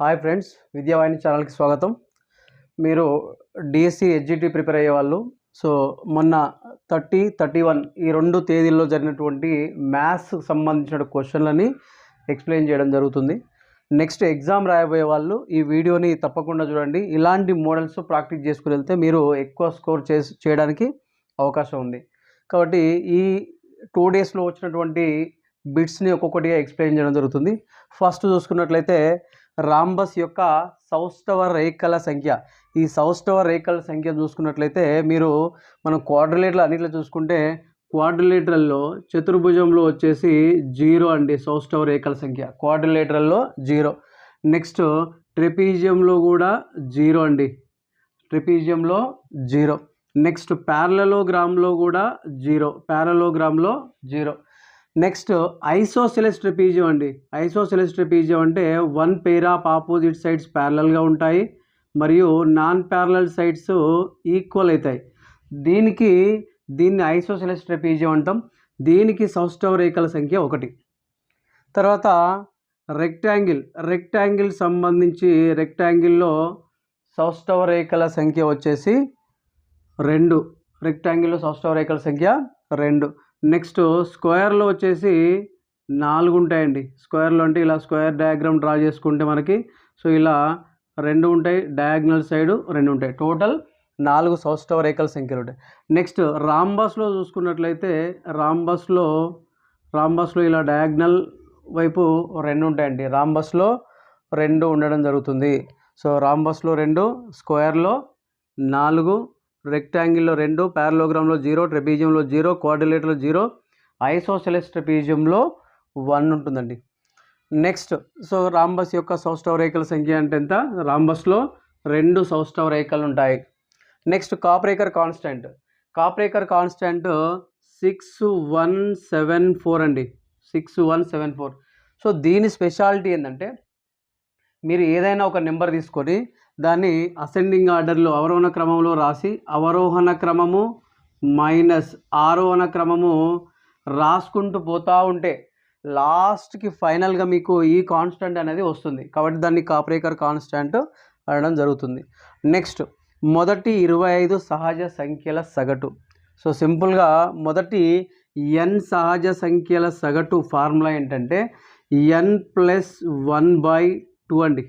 Hi friends Vidyavahini ఛానల్కి స్వాగతం. మీరు డిఎస్సి హెచ్జిటి ప్రిపేర్ అయ్యే వాళ్ళు. సో మొన్న థర్టీ థర్టీ వన్ ఈ రెండు తేదీల్లో జరిగినటువంటి మ్యాథ్స్ సంబంధించిన క్వశ్చన్లని ఎక్స్ప్లెయిన్ చేయడం జరుగుతుంది. నెక్స్ట్ ఎగ్జామ్ రాయబోయే వాళ్ళు ఈ వీడియోని తప్పకుండా చూడండి. ఇలాంటి మోడల్స్ ప్రాక్టీస్ చేసుకుని వెళ్తే మీరు ఎక్కువ స్కోర్ చేసి చేయడానికి అవకాశం ఉంది. కాబట్టి ఈ టూ డేస్లో వచ్చినటువంటి బిట్స్ని ఒక్కొక్కటిగా ఎక్స్ప్లెయిన్ చేయడం జరుగుతుంది. ఫస్ట్ చూసుకున్నట్లయితే రాంబస్ యొక్క సౌష్ఠవ రేఖల సంఖ్య. ఈ సౌష్ఠవ రేఖల సంఖ్య చూసుకున్నట్లయితే మీరు మనం క్వాడ్రిలేటర్లు అన్నిట్లో చూసుకుంటే క్వాడ్రిలేటరల్లో చతుర్భుజంలో వచ్చేసి జీరో అండి సౌష్ఠవ రేఖల సంఖ్య. క్వాడ్రిలేటరల్లో జీరో. నెక్స్ట్ ట్రెపీజియంలో కూడా జీరో అండి. ట్రెపీజియంలో జీరో. నెక్స్ట్ ప్యారలలోగ్రామ్లో కూడా జీరో. ప్యారలోగ్రామ్లో జీరో. నెక్స్ట్ ఐసోసెలెస్ ట్రెపీజియం అండి. ఐసోసెలెస్ ట్రెపీజియం అంటే one pair of opposite sides ప్యారలల్గా ఉంటాయి. మరియు నాన్ ప్యారలల్ సైడ్స్ ఈక్వల్ అవుతాయి. దీనికి దీన్ని ఐసోసెలెస్ ట్రెపీజియం అంటాం. దీనికి సౌష్టవ రేఖల సంఖ్య ఒకటి. తర్వాత రెక్టాంగిల్ రెక్టాంగిల్ సంబంధించి రెక్టాంగిల్లో సౌష్టవ రేఖల సంఖ్య వచ్చేసి రెండు. రెక్టాంగిల్లో సౌష్టవ రేఖల సంఖ్య రెండు. నెక్స్ట్ స్క్వేర్లో వచ్చేసి నాలుగు ఉంటాయండి. స్క్వేర్లో అంటే ఇలా స్క్వేర్ డయాగ్రామ్ డ్రా చేసుకుంటే మనకి సో ఇలా రెండు ఉంటాయి డయాగ్నల్ సైడ్ రెండు ఉంటాయి. టోటల్ నాలుగు సౌష్టవ రేఖల సంఖ్యలు ఉంటాయి. నెక్స్ట్ రాంబస్లో చూసుకున్నట్లయితే రాంబస్లో రాంబస్లో ఇలా డయాగ్నల్ వైపు రెండు ఉంటాయండి. రాంబస్లో రెండు ఉండడం జరుగుతుంది. సో రాంబస్లో రెండు స్క్వేర్లో నాలుగు రెక్టాంగిల్లో రెండు ప్యారలోగ్రామ్లో జీరో ట్రెపీజియంలో జీరో కోఆర్డినేటర్లో జీరో ఐసోసెలెస్ ట్రెపీజియంలో వన్ ఉంటుందండి. నెక్స్ట్ సో రాంబస్ యొక్క సౌష్టవ రేఖల సంఖ్య అంటే ఎంత? రాంబస్లో రెండు సౌష్టవ రేఖలు ఉంటాయి. Next Kaprekar constant. Kaprekar constant six one seven four అండి. Six one seven four. So దీని స్పెషాలిటీ ఏంటంటే మీరు ఏదైనా ఒక నెంబర్ తీసుకొని దాన్ని అసెండింగ్ ఆర్డర్లో అవరోహణ క్రమంలో రాసి అవరోహణ క్రమము మైనస్ ఆరోహణ క్రమము రాసుకుంటూ పోతూ ఉంటే లాస్ట్కి ఫైనల్గా మీకు ఈ కాన్స్టెంట్ అనేది వస్తుంది. కాబట్టి దాన్ని కాపరేకర్ కాన్స్టెంట్ అనడం జరుగుతుంది. నెక్స్ట్ మొదటి ఇరవై ఐదు సహజ సంఖ్యల సగటు. సో సింపుల్గా మొదటి ఎన్ సహజ సంఖ్యల సగటు ఫార్ములా ఏంటంటే N plus one by two అండి.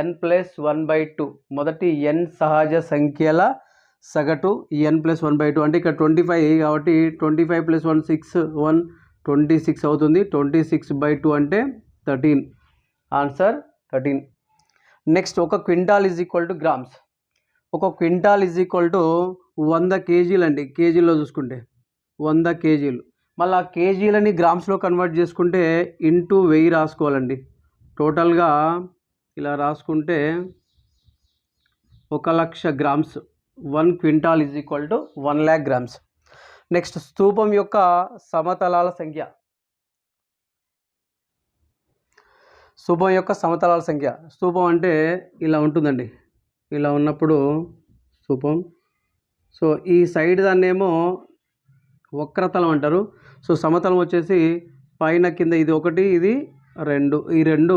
N plus one by two మొదటి ఎన్ సహజ సంఖ్యల సగటు N plus one by two అంటే ఇక్కడ ట్వంటీ ఫైవ్ కాబట్టి twenty five plus one six one twenty six అవుతుంది. ట్వంటీ సిక్స్ బై టూ అంటే థర్టీన్ ఆన్సర్ థర్టీన్ నెక్స్ట్ ఒక quintal is equal to grams ఒక క్వింటాల్ ఈజ్ ఈక్వల్ టు వంద కేజీలు అండి. కేజీల్లో చూసుకుంటే వంద కేజీలు. మళ్ళీ ఆ కేజీలని గ్రామ్స్లో కన్వర్ట్ చేసుకుంటే ఇంటూ వెయ్యి రాసుకోవాలండి. టోటల్గా ఇలా రాసుకుంటే ఒక లక్ష grams one quintal is equal to one lakh grams next స్తూపం యొక్క సమతలాల సంఖ్య. స్తూపం యొక్క సమతలాల సంఖ్య. స్తూపం అంటే ఇలా ఉంటుందండి. ఇలా ఉన్నప్పుడు స్తూపం సో ఈ సైడ్ దాన్ని ఏమో వక్రతలం అంటారు. సో సమతలం వచ్చేసి పైన కింద ఇది ఒకటి ఇది రెండు. ఈ రెండు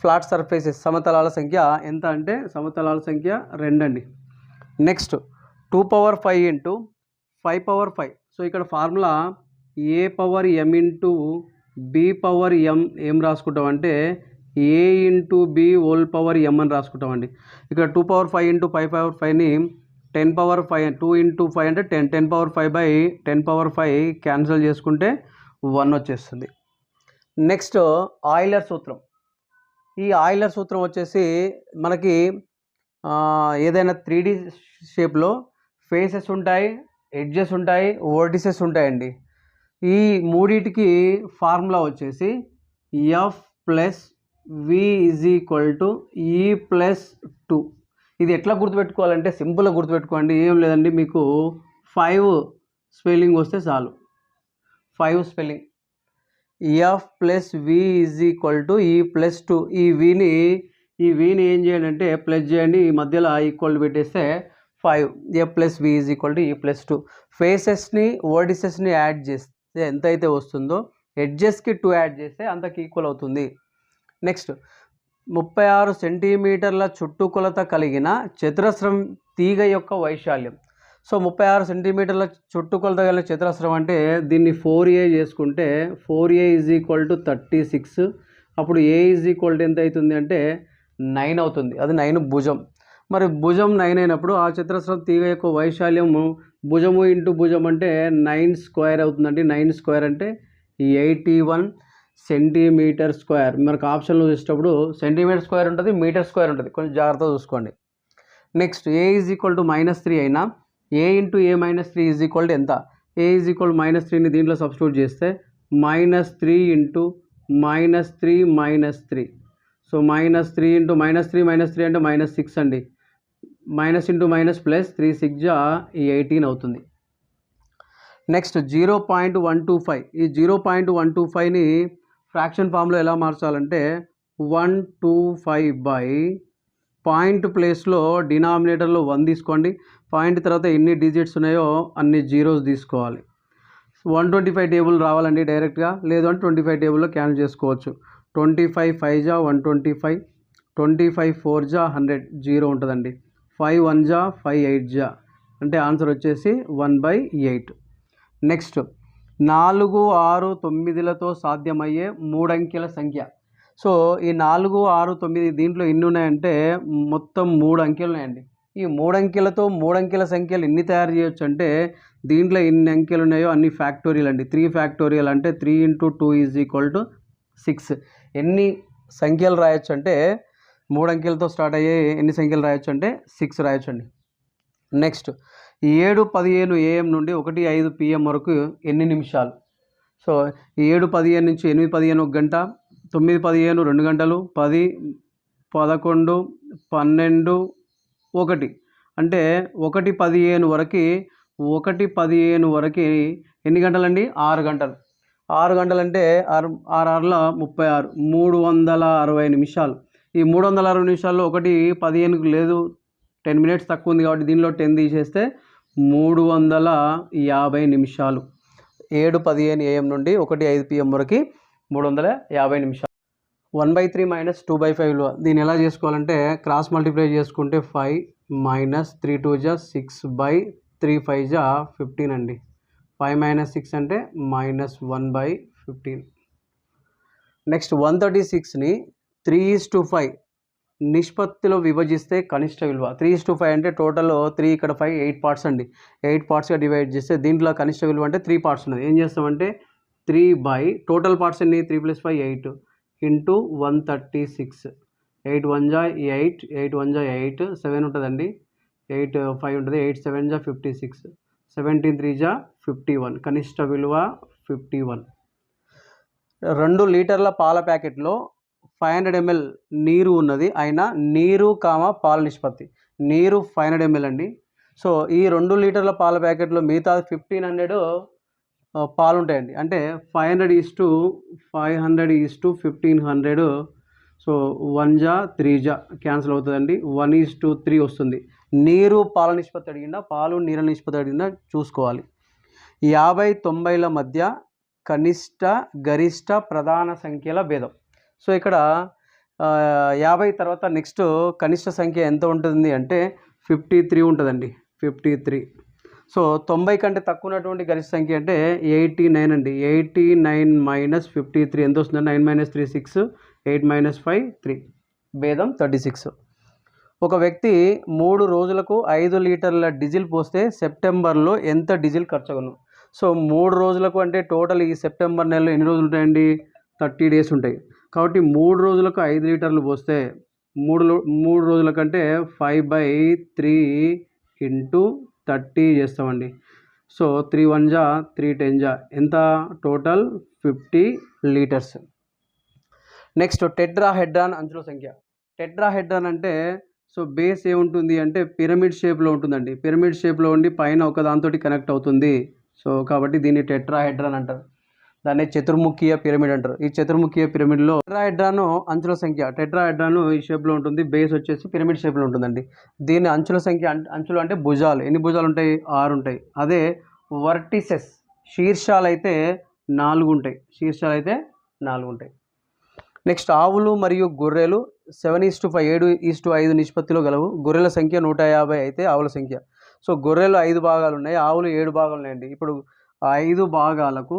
ఫ్లాట్ సర్ఫేసెస్ సమతలాల సంఖ్య ఎంత అంటే సమతలాల సంఖ్య రెండు అండి. Next two power five into five power five so ఇక్కడ formula A power M into B power M ఏం రాసుకుంటాం అంటే A into B whole power M అని రాసుకుంటామండి ఇక్కడ two power five into five power ఫైవ్ని ten power five two into five అంటే ten ten power five by ten power five cancel చేసుకుంటే one వచ్చేస్తుంది. Next Euler సూత్రం. ఈ ఆయిలర్ సూత్రం వచ్చేసి మనకి ఏదైనా త్రీ డి షేప్లో ఫేసెస్ ఉంటాయి ఎడ్జెస్ ఉంటాయి వర్టిసెస్ ఉంటాయండి. ఈ మూడిటికి ఫార్ములా వచ్చేసి F plus V is equal to E plus two. ఇది ఎట్లా గుర్తుపెట్టుకోవాలంటే సింపుల్గా గుర్తుపెట్టుకోండి ఏం లేదండి మీకు ఫైవ్ స్పెల్లింగ్ వస్తే చాలు. Five spelling. F plus V is equal to E plus two ఈ విని ఈ విని ఏం చేయాలంటే ప్లస్ చేయండి ఈ మధ్యలో ఈక్వల్ పెట్టేస్తే five A plus V is equal to E plus two ఫేసెస్ని ఓడిసెస్ని యాడ్ చేస్తే ఎంత అయితే వస్తుందో ఎడ్జెస్కి టూ యాడ్ చేస్తే అంతకు ఈక్వల్ అవుతుంది. నెక్స్ట్ ముప్పై ఆరు సెంటీమీటర్ల చుట్టుకొలత కలిగిన చతురస్రం తీగ యొక్క వైశాల్యం. సో ముప్పై ఆరు సెంటీమీటర్ల చుట్టుకొలత కలిగిన చతురస్రం అంటే దీన్ని ఫోర్ ఏ చేసుకుంటే four A is equal to thirty six అప్పుడు ఏ ఈజ్ ఈక్వల్ టు ఎంత అవుతుంది అంటే నైన్ అవుతుంది. అది నైన్ భుజం. మరి భుజం నైన్ అయినప్పుడు ఆ చతురస్రం తీగ యొక్క వైశాల్యము భుజము ఇంటూ భుజం అంటే నైన్ స్క్వేర్ అవుతుందండి. నైన్ స్క్వేర్ అంటే ఎయిటీ వన్ సెంటీమీటర్ స్క్వేర్ మనకు ఆప్షన్లో చూసేటప్పుడు సెంటీమీటర్ స్క్వేర్ ఉంటుంది మీటర్ స్క్వేర్ ఉంటుంది. కొంచెం జాగ్రత్తగా చూసుకోండి. Next A is equal to minus three అయినా A into A minus three is equal ఎంత? ఏ ఈజ్ ఈక్వల్ మైనస్ త్రీని దీంట్లో సబ్స్టిట్యూట్ చేస్తే minus three into minus three minus three so minus three into minus three minus three అంటే minus six అండి. Minus into minus plus three six జా ఈ eighteen అవుతుంది. Next zero point one two five ఈ zero point one two ఫైవ్ని fraction ఫామ్లో ఎలా మార్చాలంటే one two five by point ప్లేస్లో డినామినేటర్లో వన్ తీసుకోండి. పాయింట్ తర్వాత ఎన్ని డిజిట్స్ ఉన్నాయో అన్ని జీరోస్ తీసుకోవాలి. వన్ ట్వంటీ ఫైవ్ టేబుల్ రావాలండి డైరెక్ట్గా. లేదు అంటే ట్వంటీ ఫైవ్ టేబుల్లో క్యాన్సిల్ చేసుకోవచ్చు. ట్వంటీ ఫైవ్ ఫైవ్ జా one twenty five twenty five four జా హండ్రెడ్ జీరో ఉంటుందండి. ఫైవ్ వన్ జా ఫైవ్ ఎయిట్ జా. అంటే ఆన్సర్ వచ్చేసి వన్ బై ఎయిట్. నెక్స్ట్ నాలుగు ఆరు తొమ్మిదిలతో సాధ్యమయ్యే మూడంకెల సంఖ్య. సో ఈ నాలుగు ఆరు తొమ్మిది దీంట్లో ఎన్ని ఉన్నాయంటే మొత్తం మూడు అంకెలు ఉన్నాయండి. ఈ మూడంకెలతో మూడంకెల మూడు అంకెల సంఖ్యలు ఎన్ని తయారు చేయొచ్చు అంటే దీంట్లో ఎన్ని అంకెలు ఉన్నాయో అన్ని ఫ్యాక్టోరియల్ అండి. త్రీ ఫ్యాక్టోరియల్ అంటే three into two is equal to six. ఎన్ని సంఖ్యలు రాయొచ్చు అంటే మూడు అంకెలతో స్టార్ట్ అయ్యే ఎన్ని సంఖ్యలు రాయొచ్చు అంటే సిక్స్ రాయొచ్చు అండి నెక్స్ట్ ఏడు పదిహేను ఏఎం నుండి ఒకటి ఐదు పిఎం వరకు ఎన్ని నిమిషాలు? సో ఏడు పదిహేను నుంచి ఎనిమిది పదిహేను ఒక గంట తొమ్మిది పదిహేను రెండు గంటలు పది పదకొండు పన్నెండు ఒకటి. అంటే ఒకటి పదిహేను వరకు ఒకటి పదిహేను వరకు ఎన్ని గంటలండి? ఆరు గంటలు. ఆరు గంటలంటే ఆరు ఆరు ఆరుల ముప్పై ఆరు. మూడు వందల అరవై నిమిషాలు. ఈ మూడు వందల అరవై నిమిషాల్లో ఒకటి పదిహేనుకు లేదు టెన్ మినిట్స్ తక్కువ ఉంది కాబట్టి దీనిలో టెన్ తీసేస్తే మూడు వందల యాభై నిమిషాలు. ఏడు పదిహేను ఏఎం నుండి ఒకటి ఐదు పిఎం వరకు మూడు వందల యాభై నిమిషాలు. One by three minus two by five విలువ దీన్ని ఎలా చేసుకోవాలంటే క్రాస్ మల్టిప్లై చేసుకుంటే ఫైవ్ మైనస్ త్రీ టూ జా సిక్స్ బై త్రీ ఫైవ్ జా ఫిఫ్టీన్ అండి. ఫైవ్ మైనస్ సిక్స్ అంటే minus one by fifteen. Next one thirty సిక్స్ని three is to five నిష్పత్తిలో విభజిస్తే కనిష్ట విలువ. త్రీ ఈస్ టు ఫైవ్ అంటే టోటల్ త్రీ ఇక్కడ ఫైవ్ ఎయిట్ పార్ట్స్ అండి. ఎయిట్ పార్ట్స్గా డివైడ్ చేస్తే దీంట్లో కనిష్ట విలువ అంటే త్రీ పార్ట్స్ ఉన్నది. ఏం చేస్తామంటే త్రీ బై టోటల్ పార్ట్స్ ఎన్ని? Three plus five eight. Into one thirty six. Eight one జా ఎయిట్ ఎయిట్ వన్ జా ఎయిట్ సెవెన్ ఉంటుందండి. ఎయిట్ ఫైవ్ ఉంటుంది ఎయిట్ సెవెన్ జా ఫిఫ్టీ సిక్స్. సెవెంటీన్ త్రీ జా ఫిఫ్టీ వన్ కనిష్ట విలువ ఫిఫ్టీ వన్. రెండు లీటర్ల పాల ప్యాకెట్లో ఫైవ్ హండ్రెడ్ ఎంఎల్ నీరు ఉన్నది అయినా నీరు కామ పాల నిష్పత్తి. నీరు ఫైవ్ హండ్రెడ్ ఎంఎల్ అండి. సో ఈ రెండు లీటర్ల పాల ప్యాకెట్లో మిగతా ఫిఫ్టీన్ హండ్రెడ్ పాలు ఉంటాయండి అంటే five hundred is to five hundred is to fifteen hundred. So one జా త్రీ జా క్యాన్సిల్ అవుతుందండి. వన్ ఈస్ టు త్రీ వస్తుంది. నీరు పాల నిష్పత్తి అడిగిందా? పాలు నీళ్ళ నిష్పత్తి అడిగిందా? చూసుకోవాలి. యాభై తొంభైల మధ్య కనిష్ట గరిష్ట ప్రధాన సంఖ్యల భేదం. సో ఇక్కడ యాభై తర్వాత నెక్స్ట్ కనిష్ట సంఖ్య ఎంత ఉంటుంది అంటే ఫిఫ్టీ త్రీ ఉంటుందండి. Fifty three. సో తొంభై కంటే తక్కువ ఉన్నటువంటి గరిష్ట సంఖ్య అంటే ఎయిటీ నైన్ అండి. Eighty nine minus fifty three. ఎంత వస్తుంది nine minus three six eight minus five three. భేదం థర్టీ సిక్స్. ఒక వ్యక్తి మూడు రోజులకు ఐదు లీటర్ల డీజిల్ పోస్తే సెప్టెంబర్లో ఎంత డీజిల్ ఖర్చు సో మూడు రోజులకు అంటే టోటల్ ఈ సెప్టెంబర్ నెలలో ఎన్ని రోజులు ఉంటాయండి? థర్టీ డేస్ ఉంటాయి. కాబట్టి మూడు రోజులకు ఐదు లీటర్లు పోస్తే మూడు మూడు రోజుల కంటే five by three into thirty చేస్తామండి. సో త్రీ వన్ జా త్రీ టెన్ జా ఎంత total? Fifty litres. Next tetrahedron అంచుల సంఖ్య. టెట్రాహెడ్రాన్ అంటే సో బేస్ ఏముంటుంది అంటే పిరమిడ్ షేప్లో ఉంటుందండి. పిరమిడ్ షేప్లో ఉండి పైన ఒక దాంతో కనెక్ట్ అవుతుంది. సో కాబట్టి దీన్ని టెట్రాహెడ్రాన్ అంటారు. దాన్ని చతుర్ముఖీయ పిరమిడ్ అంటారు. ఈ చతుర్ముఖీయ పిరమిడ్లో టెట్రాహెడ్రాన్ అంచుల సంఖ్య టెట్రాహెడ్రాన్ ఈ షేప్లో ఉంటుంది బేస్ వచ్చేసి పిరమిడ్ షేప్లో ఉంటుందండి. దీని అంచుల సంఖ్య అంచులు అంటే భుజాలు ఎన్ని భుజాలు ఉంటాయి? ఆరు ఉంటాయి. అదే వర్టిసెస్ శీర్షాలు అయితే నాలుగు ఉంటాయి. శీర్షాలు అయితే నాలుగు ఉంటాయి. నెక్స్ట్ ఆవులు మరియు గొర్రెలు సెవెన్ ఈస్ టు ఫైవ్ ఏడు ఈస్ టు ఐదు నిష్పత్తిలో గలవు. గొర్రెల సంఖ్య నూట యాభై అయితే ఆవుల సంఖ్య. సో గొర్రెలు ఐదు భాగాలు ఉన్నాయి ఆవులు ఏడు భాగాలు ఉన్నాయండి. ఇప్పుడు ఐదు భాగాలకు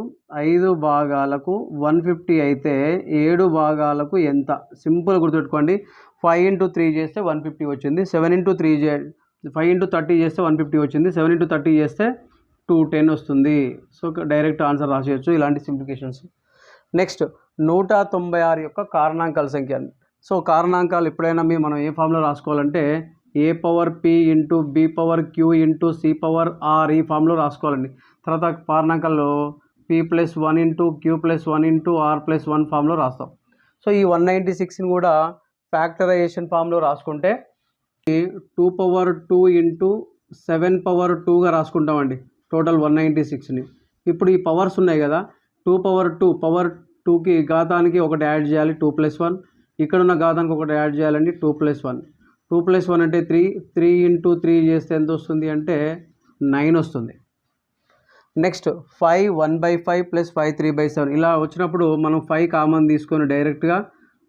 ఐదు భాగాలకు వన్ ఫిఫ్టీ అయితే ఏడు భాగాలకు ఎంత? సింపుల్ గుర్తుపెట్టుకోండి. ఫైవ్ ఇంటూ త్రీ చేస్తే వన్ ఫిఫ్టీ వచ్చింది. సెవెన్ ఇంటూ త్రీ చే ఫైవ్ ఇంటూ థర్టీ చేస్తే వన్ ఫిఫ్టీ వచ్చింది. సెవెన్ ఇంటూ థర్టీ చేస్తే టూ టెన్ వస్తుంది. సో డైరెక్ట్ ఆన్సర్ రాసేయచ్చు. ఇలాంటి సింప్లికేషన్స్ నెక్స్ట్ నూట తొంభై ఆరు యొక్క కారణాంకాల సంఖ్య. సో కారణాంకాలు ఎప్పుడైనా మీ మనం ఏ ఫామ్లో రాసుకోవాలంటే A power P into B power Q into C power R ఈ ఫామ్లో రాసుకోవాలండి. తర్వాత కారణాంకాల్లో P plus one into Q plus one into R plus one ఫామ్లో రాస్తాం. సో ఈ వన్ నైంటీ సిక్స్ని కూడా ఫ్యాక్టరైజేషన్ ఫామ్లో రాసుకుంటే two power two into seven power టూగా రాసుకుంటామండి టోటల్ వన్ నైంటీ సిక్స్ని ఇప్పుడు ఈ పవర్స్ ఉన్నాయి కదా టూ పవర్ టూ పవర్ టూకి ఘాతానికి ఒకటి యాడ్ చేయాలి టూ ప్లస్ వన్ ఇక్కడ ఉన్న ఘాతానికి ఒకటి యాడ్ చేయాలండి two plus one two plus one అంటే త్రీ త్రీ ఇంటూ త్రీ చేస్తే ఎంత వస్తుంది అంటే నైన్ వస్తుంది. Next five one by five plus five three by seven. ఇలా వచ్చినప్పుడు మనం ఫైవ్ కామన్ తీసుకొని డైరెక్ట్గా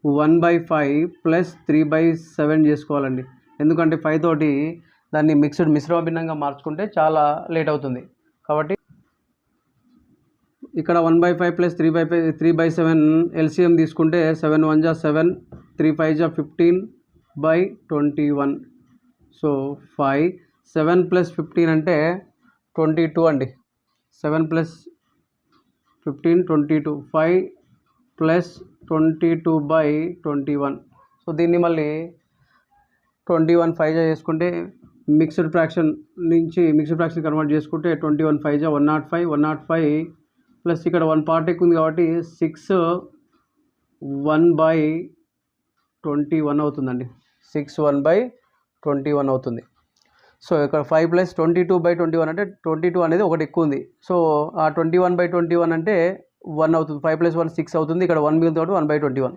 one by five plus three by seven చేసుకోవాలండి. ఎందుకంటే ఫైవ్ తోటి దాన్ని మిక్స్డ్ మిశ్రమ భిన్నంగా మార్చుకుంటే చాలా లేట్ అవుతుంది. కాబట్టి ఇక్కడ one by five plus three by five three by seven LCM తీసుకుంటే సెవెన్ వన్ జా సెవెన్ త్రీ ఫైవ్ జా fifteen by twenty one. So five seven plus fifteen అంటే ట్వంటీ టూ అండి. Seven plus fifteen twenty two five plus twenty two by twenty one. So దీన్ని మళ్ళీ twenty one five జా చేసుకుంటే mixed fraction నుంచి mixed fraction convert చేసుకుంటే twenty one five జా one nought five one nought five plus ఇక్కడ one part ఎక్కువ ఉంది కాబట్టి six one by twenty one అవుతుందండి. Six one by twenty one అవుతుంది. సో ఇక్కడ five plus twenty two by twenty one అంటే ట్వంటీ టూ అనేది ఒకటి ఎక్కువ ఉంది. సో ఆ twenty one by twenty one అంటే వన్ అవుతుంది. ఫైవ్ ప్లస్ వన్ సిక్స్ అవుతుంది. ఇక్కడ వన్ మిగిలిన తోటి one by twenty one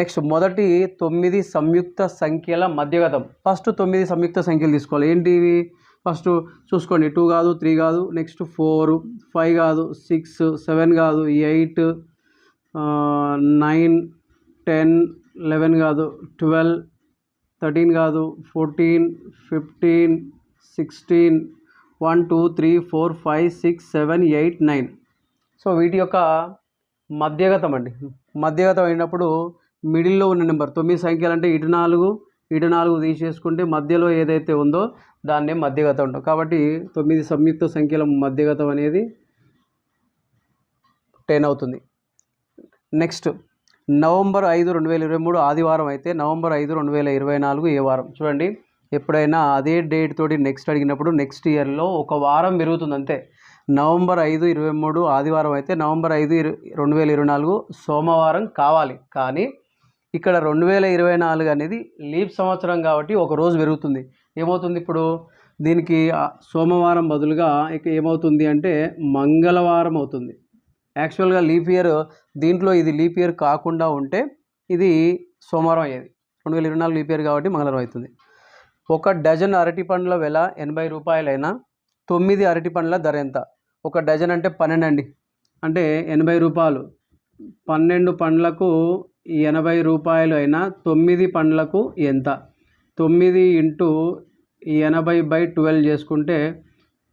next మొదటి తొమ్మిది సంయుక్త సంఖ్యల మధ్యగతం. ఫస్ట్ తొమ్మిది సంయుక్త సంఖ్యలు తీసుకోవాలి. ఏంటివి ఫస్ట్ చూసుకోండి. టూ కాదు త్రీ కాదు. నెక్స్ట్ ఫోర్ ఫైవ్ కాదు సిక్స్ సెవెన్ కాదు ఎయిట్ నైన్ టెన్ లెవెన్ కాదు ట్వెల్వ్ థర్టీన్ కాదు fourteen fifteen sixteen one two three four five six seven eight nine. So వీటి యొక్క మధ్యగతం అండి. మధ్యగతం అయినప్పుడు మిడిల్లో ఉన్న నెంబర్ తొమ్మిది సంఖ్యలు అంటే ఇటు నాలుగు ఇటు నాలుగు తీసేసుకుంటే మధ్యలో ఏదైతే ఉందో దాన్నే మధ్యగతం ఉంటాం కాబట్టి తొమ్మిది సంయుక్త సంఖ్యల మధ్యగతం అనేది టెన్ అవుతుంది. నెక్స్ట్ నవంబర్ ఐదు రెండు వేల ఇరవై మూడు ఆదివారం అయితే నవంబర్ ఐదు రెండు వేల ఇరవై నాలుగు ఏ వారం. చూడండి ఎప్పుడైనా అదే డేట్ తోటి నెక్స్ట్ అడిగినప్పుడు నెక్స్ట్ ఇయర్లో ఒక వారం పెరుగుతుంది అంతే. నవంబర్ ఐదు ఇరవై మూడు ఆదివారం అయితే నవంబర్ ఐదు రెండు వేల ఇరవై నాలుగు సోమవారం కావాలి. కానీ ఇక్కడ రెండు వేల ఇరవై నాలుగు అనేది లీప్ సంవత్సరం కాబట్టి ఒక రోజు పెరుగుతుంది. ఏమవుతుంది ఇప్పుడు? దీనికి సోమవారం బదులుగా ఇక ఏమవుతుంది అంటే మంగళవారం అవుతుంది. యాక్చువల్గా లీప్ ఇయర్ దీంట్లో ఇది లీప్ ఇయర్ కాకుండా ఉంటే ఇది సోమవారం అయ్యేది. రెండు వేల ఇరవై నాలుగు లీప్ ఇయర్ కాబట్టి మంగళవారం అవుతుంది. ఒక డజన్ అరటి పండ్ల వెల ఎనభై రూపాయలైనా తొమ్మిది అరటి పండ్ల ధర ఎంత? ఒక డజన్ అంటే పన్నెండు అండి అంటే ఎనభై రూపాయలు. పన్నెండు పండ్లకు ఎనభై రూపాయలు అయినా తొమ్మిది పండ్లకు ఎంత? తొమ్మిది ఇంటూ ఎనభై బై ట్వెల్వ్ చేసుకుంటే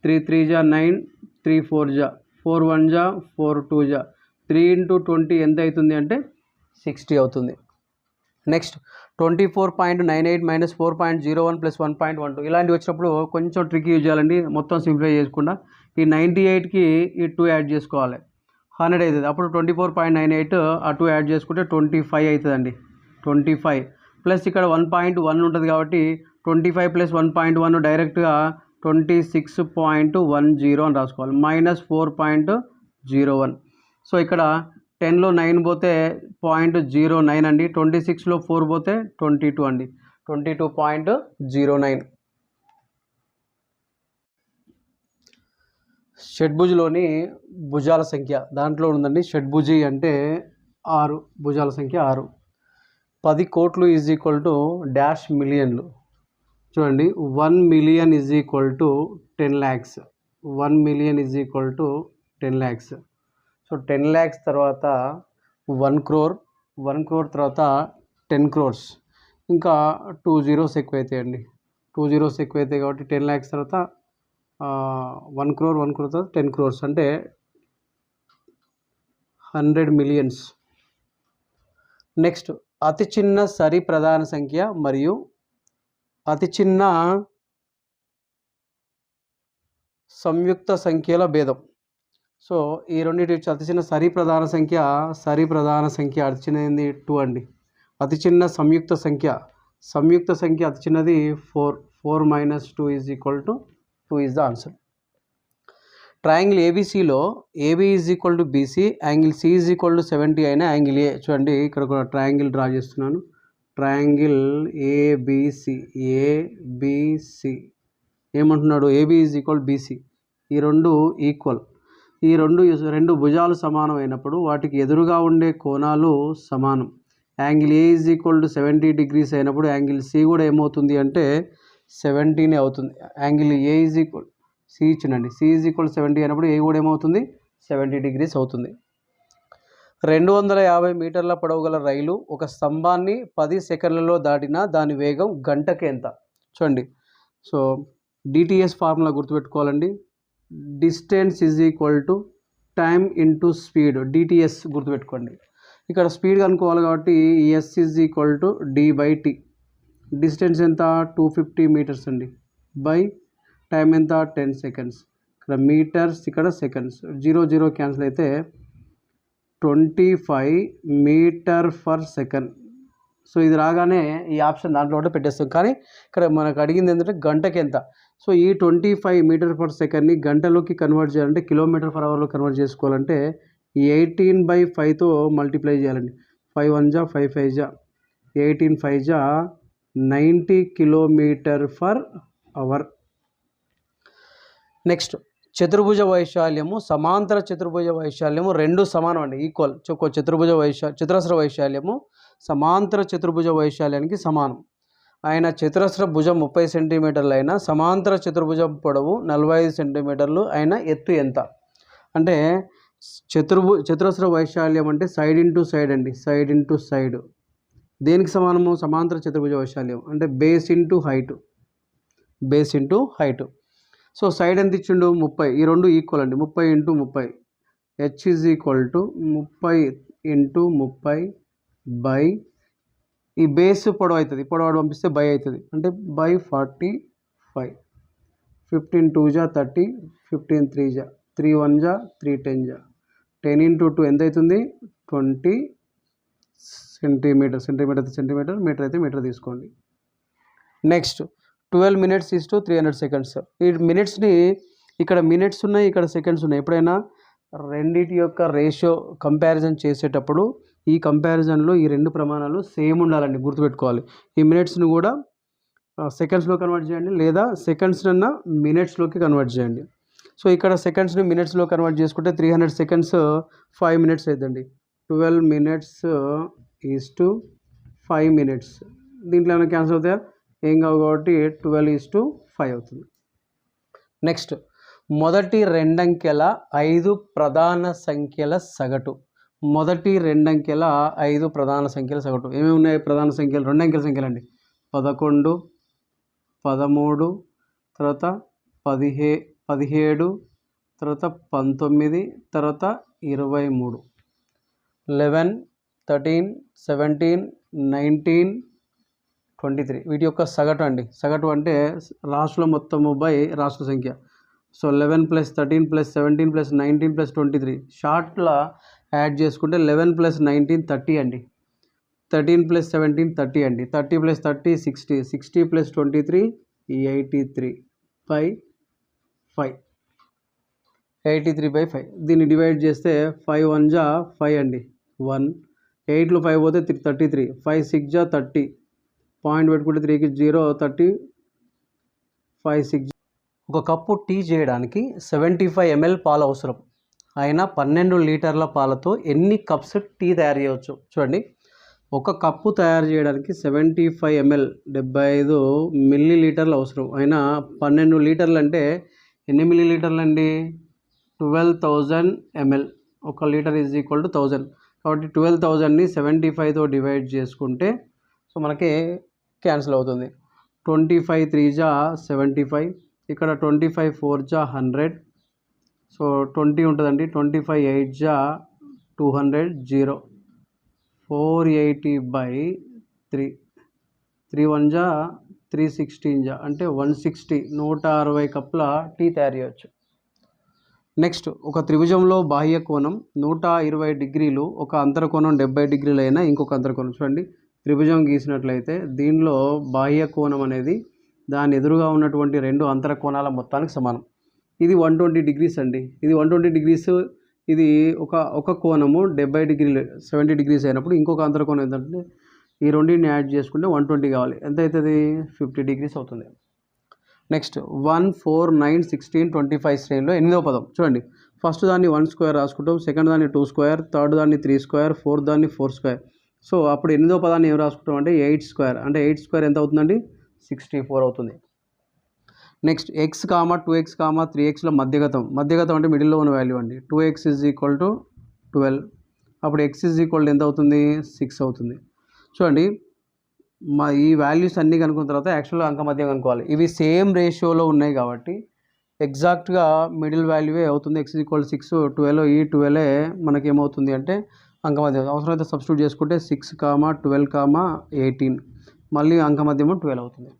త్రీ త్రీ జా నైన్ త్రీ ఫోర్ జా. ఫోర్ వన్ జా ఫోర్ టూ జా. త్రీ ఇంటూ ట్వంటీ ఎంత అవుతుంది అంటే సిక్స్టీ అవుతుంది. Next twenty four point nine eight minus four point zero one plus one point one two. ఇలాంటివి వచ్చినప్పుడు కొంచెం ట్రిక్ యూజ్ చేయాలండి. మొత్తం సింప్లిఫై చేసుకుండా ఈ నైంటీ ఎయిట్కి ఈ టూ యాడ్ చేసుకోవాలి. హండ్రెడ్ అవుతుంది. అప్పుడు twenty four point nine eight ఆ టూ యాడ్ చేసుకుంటే ట్వంటీ ఫైవ్ అవుతుందండి. Twenty five. ప్లస్ ఇక్కడ వన్ పాయింట్ వన్ ఉంటుంది కాబట్టి twenty five plus one point one డైరెక్ట్గా twenty six point one zero అని రాసుకోవాలి. Minus four point zero one. So ఇక్కడ టెన్లో నైన్ పోతే పాయింట్ జీరో నైన్ అండి. ట్వంటీ సిక్స్లో ఫోర్ పోతే ట్వంటీ టూ అండి. Twenty two point zero nine. షడ్భుజ్లోని భుజాల సంఖ్య దాంట్లో ఉందండి. షడ్భుజి అంటే ఆరు భుజాల సంఖ్య ఆరు. పది కోట్లు ఈజ్ ఈక్వల్ టు డాష్ మిలియన్లు. చూడండి one million is equal to ten lakhs one million is equal to ten lakhs so ten lakhs తర్వాత వన్ క్రోర్ వన్ క్రోర్ తర్వాత టెన్ క్రోర్స్ ఇంకా టూ జీరోస్ ఎక్కువ అవుతాయండి టూ జీరోస్ ఎక్కువ అవుతాయి కాబట్టి టెన్ ల్యాక్స్ తర్వాత వన్ క్రోర్ వన్ క్రోర్ తర్వాత టెన్ క్రోర్స్ అంటే హండ్రెడ్ మిలియన్స్ నెక్స్ట్ అతి చిన్న సరి ప్రధాన సంఖ్య మరియు అతి చిన్న సంయుక్త సంఖ్యల భేదం. సో ఈ రెండింటి వచ్చి అతి చిన్న సరి ప్రధాన సంఖ్య సరి ప్రధాన సంఖ్య అతి చిన్నది టూ అండి. అతి చిన్న సంయుక్త సంఖ్య సంయుక్త సంఖ్య అతి చిన్నది four four minus two is equal to two is the answer triangle ఏబీసీలో AB is equal to BC angle C is equal to seventy అయినా యాంగిల్ ఏ చూడండి ఇక్కడ ఒక ట్రయాంగిల్ డ్రా చేస్తున్నాను. Triangle ABC ABC. ఏమంటున్నాడు? AB is equal BC. ఈ రెండు equal. ఈ రెండు రెండు భుజాలు సమానం అయినప్పుడు వాటికి ఎదురుగా ఉండే కోణాలు సమానం. Angle A is equal to seventy degrees అయినప్పుడు యాంగిల్ సి కూడా ఏమవుతుంది అంటే సెవెంటీనే అవుతుంది. Angle A is equal C ఇచ్చినండి C is equal seventy అయినప్పుడు ఏ కూడా ఏమవుతుంది? సెవెంటీ డిగ్రీస్ అవుతుంది. రెండు వందల యాభై మీటర్ల పొడవు గల రైలు ఒక స్తంభాన్ని పది సెకండ్లలో దాటినా దాని వేగం గంటకి ఎంత? చూడండి. So DTS formula గుర్తుపెట్టుకోవాలండి. Distance is equal to time into speed. DTS గుర్తుపెట్టుకోండి. ఇక్కడ స్పీడ్ కనుక్కోవాలి కాబట్టి S is equal to D by T distance ఎంత? టూ ఫిఫ్టీ మీటర్స్ అండి. బై టైం ఎంత? Ten seconds. ఇక్కడ మీటర్స్ ఇక్కడ సెకండ్స్. జీరో జీరో క్యాన్సిల్ అయితే twenty five metre per second. So ఇది రాగానే ఈ ఆప్షన్ దాంట్లో కూడా పెట్టేస్తాం. కానీ ఇక్కడ మనకు అడిగింది ఏంటంటే గంటకి ఎంత? సో ఈ ట్వంటీ ఫైవ్ మీటర్ పర్ సెకండ్ని గంటలోకి కన్వర్ట్ చేయాలంటే కిలోమీటర్ పర్ అవర్లో కన్వర్ట్ చేసుకోవాలంటే ఎయిటీన్ బై ఫైవ్తో మల్టిప్లై చేయాలండి. ఫైవ్ వన్ జా ఫైవ్ ఫైవ్ జా. ఎయిటీన్ ఫైవ్ జా ninety kilometre per hour. Next చతుర్భుజ వైశాల్యము సమాంతర చతుర్భుజ వైశాల్యము రెండు సమానం అండి ఈక్వల్ ఒక చతుర్భుజ వైశా చతురస్ర వైశాల్యము సమాంతర చతుర్భుజ వైశాల్యానికి సమానం. ఆయన చతురస్ర భుజం ముప్పై సెంటీమీటర్లు అయినా సమాంతర చతుర్భుజం పొడవు నలభై ఐదు సెంటీమీటర్లు అయిన ఎత్తు ఎంత? అంటే చతుర్భు చతురస్ర వైశాల్యం అంటే సైడ్ ఇంటూ సైడ్ అండి సైడ్ ఇంటూ సైడ్. దేనికి సమానము? సమాంతర చతుర్భుజ వైశాల్యం. అంటే base into height. Base into height. So side ఎంత ఇచ్చిండు? ముప్పై. ఈ రెండు ఈక్వల్ అండి. ముప్పై ఇంటూ ముప్పై. హెచ్ ఈజ్ ఈక్వల్ టు ముప్పై ఇంటూ ముప్పై బై. ఈ బేస్ పొడవు అవుతుంది. పొడవు పంపిస్తే బై అవుతుంది. అంటే by forty five. Fifteen two జా థర్టీ. ఫిఫ్టీన్ త్రీ జా. త్రీ వన్ జా త్రీ టెన్ జా. టెన్ ఇంటూ టూ ఎంత అవుతుంది? Twenty centimetre. సెంటీమీటర్ అయితే సెంటీమీటర్ మీటర్ అయితే మీటర్ తీసుకోండి. Next. Twelve minutes is to three hundred seconds. ఈ మినిట్స్ని ఇక్కడ మినిట్స్ ఉన్నాయి ఇక్కడ సెకండ్స్ ఉన్నాయి. ఎప్పుడైనా రెండింటి యొక్క రేషియో కంపారిజన్ చేసేటప్పుడు ఈ కంపారిజన్లో ఈ రెండు ప్రమాణాలు సేమ్ ఉండాలండి గుర్తుపెట్టుకోవాలి. ఈ మినిట్స్ని కూడా సెకండ్స్లో కన్వర్ట్ చేయండి లేదా సెకండ్స్ అన్న మినిట్స్లోకి కన్వర్ట్ చేయండి. సో ఇక్కడ సెకండ్స్ని మినిట్స్లో కన్వర్ట్ చేసుకుంటే three hundred seconds five minutes అవుతుందండి twelve minutes is to five minutes. దీంట్లో ఏమైనా క్యాన్సిల్ అవుతాయా? ఏం కావు కాబట్టి ట్వెల్వ్ ఈజ్ టు ఫైవ్ అవుతుంది. నెక్స్ట్ మొదటి రెండంకెల ఐదు ప్రధాన సంఖ్యల సగటు. మొదటి రెండంకెల ఐదు ప్రధాన సంఖ్యల సగటు. ఏమేమి ఉన్నాయి ప్రధాన సంఖ్యలు? రెండంకెల సంఖ్యలు అండి. పదకొండు పదమూడు తర్వాత పదిహే పదిహేడు తర్వాత పంతొమ్మిది తర్వాత ఇరవై మూడు. Eleven thirteen seventeen nineteen twenty three. వీటి యొక్క సగటు అండి. సగటు అంటే రాష్ట్రం మొత్తము బై రాష్ట్ర సంఖ్య. So eleven plus thirteen plus seventeen plus nineteen plus twenty three. షార్ట్లో యాడ్ చేసుకుంటే లెవెన్ ప్లస్ నైన్టీన్ థర్టీ అండి. థర్టీన్ ప్లస్ సెవెంటీన్ థర్టీ అండి. Thirty plus thirty sixty. Sixty plus twenty three eighty three by five. Eighty three by five. దీన్ని divide చేస్తే five one జా five అండి. One. ఎయిట్లో five పోతే three thirty three. Five six జా thirty. Point పెట్టుకుంటే త్రీకి జీరో థర్టీ ఫైవ్ సిక్స్. ఒక కప్పు టీ చేయడానికి సెవెంటీ ఫైవ్ ఎంఎల్ పాలు అవసరం. అయినా పన్నెండు లీటర్ల పాలతో ఎన్ని కప్స్ టీ తయారు చేయవచ్చు? చూడండి. ఒక కప్పు తయారు చేయడానికి సెవెంటీ ఫైవ్ ఎంఎల్ డెబ్బై ఐదు మిల్లీ లీటర్లు అవసరం. అయినా పన్నెండు లీటర్లు అంటే ఎన్ని మిల్లీ లీటర్లు అండి? Twelve thousand ML. ఒక litre is equal to thousand. కాబట్టి ట్వెల్వ్ థౌజండ్ని సెవెంటీ ఫైవ్తో డివైడ్ చేసుకుంటే సో మనకి క్యాన్సిల్ అవుతుంది. ట్వంటీ ఫైవ్ త్రీ జా సెవెంటీ ఫైవ్. ఇక్కడ ట్వంటీ ఫైవ్ ఫోర్ జా హండ్రెడ్. సో ట్వంటీ ఉంటుందండి. ట్వంటీ ఫైవ్ ఎయిట్ జా two hundred zero. Four eighty by three. Three one జా త్రీ సిక్స్టీన్ జా అంటే వన్ సిక్స్టీ నూట అరవై కప్పుల టీ తయారు చేయవచ్చు నెక్స్ట్ ఒక త్రిభుజంలో బాహ్య కోణం నూట ఇరవై డిగ్రీలు ఒక అంతర కోణం డెబ్బై డిగ్రీలు అయినా ఇంకొక అంతర కోణం. చూడండి. త్రిభుజం గీసినట్లయితే దీనిలో బాహ్య కోణం అనేది దాని ఎదురుగా ఉన్నటువంటి రెండు అంతర కోణాల మొత్తానికి సమానం. ఇది వన్ ట్వంటీ డిగ్రీస్ అండి. ఇది వన్ ట్వంటీ డిగ్రీస్ ఇది ఒక ఒక కోణము డెబ్బై డిగ్రీలు సెవెంటీ డిగ్రీస్ అయినప్పుడు ఇంకొక అంతర కోణం ఏంటంటే ఈ రెండింటిని యాడ్ చేసుకుంటే వన్ ట్వంటీ కావాలి. ఎంత అవుతుంది ఫిఫ్టీ డిగ్రీస్ అవుతుంది. Next one four nine sixteen twenty five శ్రేణిలో ఎనిమిదో పదం. చూడండి. ఫస్ట్ దాన్ని వన్ స్క్వేర్ రాసుకుంటాం. సెకండ్ దాన్ని టూ స్క్వేర్ థర్డ్ దాన్ని త్రీ స్క్వేర్ ఫోర్త్ దాన్ని ఫోర్ స్క్వేర్. సో అప్పుడు ఎనిమిదో పదాన్ని ఏం రాసుకుంటాం అంటే ఎయిట్ స్క్వేర్. అంటే ఎయిట్ స్క్వేర్ ఎంత అవుతుందండి? సిక్స్టీ ఫోర్ అవుతుంది. Next X comma two X comma three ఎక్స్లో మధ్యగతం. మధ్యగతం అంటే మిడిల్లో ఉన్న వాల్యూ అండి. Two X is equal to twelve. అప్పుడు ఎక్స్ ఇజ్ ఈక్వల్ ఎంత అవుతుంది? సిక్స్ అవుతుంది. చూడండి మా ఈ వాల్యూస్ అన్నీ కనుక్కున్న తర్వాత యాక్చువల్గా అంక మధ్య కనుక్కోవాలి. ఇవి సేమ్ రేషియోలో ఉన్నాయి కాబట్టి ఎగ్జాక్ట్గా మిడిల్ వాల్యూవే అవుతుంది. X equal six twelve. ఈ ట్వెల్వే మనకి ఏమవుతుంది అంటే అంకమధ్యం అవసరమైతే సబ్స్టిట్యూట్ చేసుకుంటే six comma twelve comma eighteen మళ్ళీ అంకమధ్యము ట్వెల్వ్ అవుతుంది.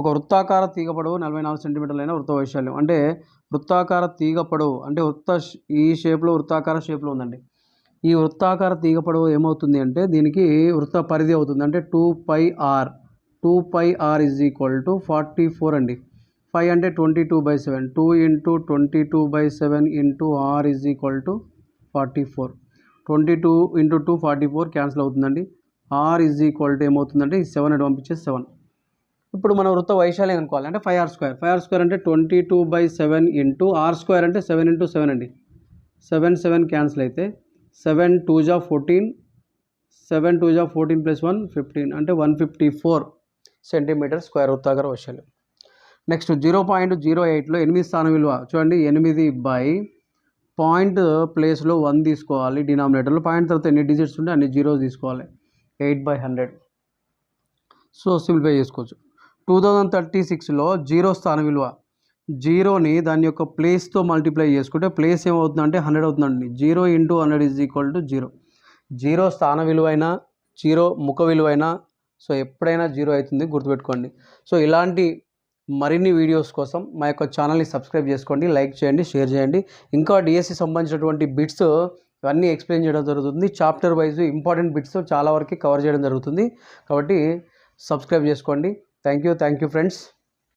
ఒక వృత్తాకార తీగ పొడవు నలభై నాలుగు సెంటీమీటర్లైన వృత్త వైశాల్యం. అంటే వృత్తాకార తీగ పొడవు అంటే వృత్త ఈ షేప్లో వృత్తాకార షేప్లో ఉందండి. ఈ వృత్తాకార తీగ పొడవు ఏమవుతుంది అంటే దీనికి వృత్త పరిధి అవుతుంది. అంటే two pi R two pi R is equal to forty four అండి. ఫైవ్ అంటే twenty two by seven two into twenty two by seven into R is equal to forty four twenty two into two forty four cancel అవుతుందండి. Are is equal to ఏమవుతుందంటే seven అటు పంపించేసి seven. ఇప్పుడు మన వృత్త వైశాల్యం అనుకోవాలి అంటే five R square. Five R square అంటే twenty two by seven into R square అంటే సెవెన్ ఇంటూ సెవెన్ అండి. సెవెన్ సెవెన్ క్యాన్సిల్ అయితే సెవెన్ టూ జా ఫోర్టీన్ సెవెన్ టూ జా ఫోర్టీన్ ప్లస్ వన్ ఫిఫ్టీన్. అంటే one fifty four centimetre square వృత్తాకార వైశాల్యం. Next zero point zero ఎయిట్లో ఎనిమిది స్థానం విలువ. చూడండి ఎనిమిది బై పాయింట్ ప్లేస్లో వన్ తీసుకోవాలి డినామినేటర్లో పాయింట్ తర్వాత ఎన్ని డిజిట్స్ ఉంటే అన్ని జీరోస్ తీసుకోవాలి. Eight by hundred. So simplify చేసుకోవచ్చు. టూ థౌజండ్ థర్టీ సిక్స్లో జీరో స్థాన విలువ. జీరోని దాని యొక్క ప్లేస్తో మల్టిప్లై చేసుకుంటే ప్లేస్ ఏమవుతుందంటే హండ్రెడ్ అవుతుందండి. Zero into hundred is equal to zero. Zero స్థాన విలువైనా జీరో ముఖ విలువైనా సో ఎప్పుడైనా జీరో అవుతుంది గుర్తుపెట్టుకోండి. సో ఇలాంటి మరిన్ని వీడియోస్ కోసం మా యొక్క ఛానల్ని సబ్స్క్రైబ్ చేసుకోండి లైక్ చేయండి షేర్ చేయండి. ఇంకా డిఎస్సి సంబంధించినటువంటి బిట్స్ ఇవన్నీ ఎక్స్ప్లెయిన్ చేయడం జరుగుతుంది. చాప్టర్ వైజ్ ఇంపార్టెంట్ బిట్స్ చాలా వరకు కవర్ చేయడం జరుగుతుంది. కాబట్టి సబ్స్క్రైబ్ చేసుకోండి. Thank you thank you friends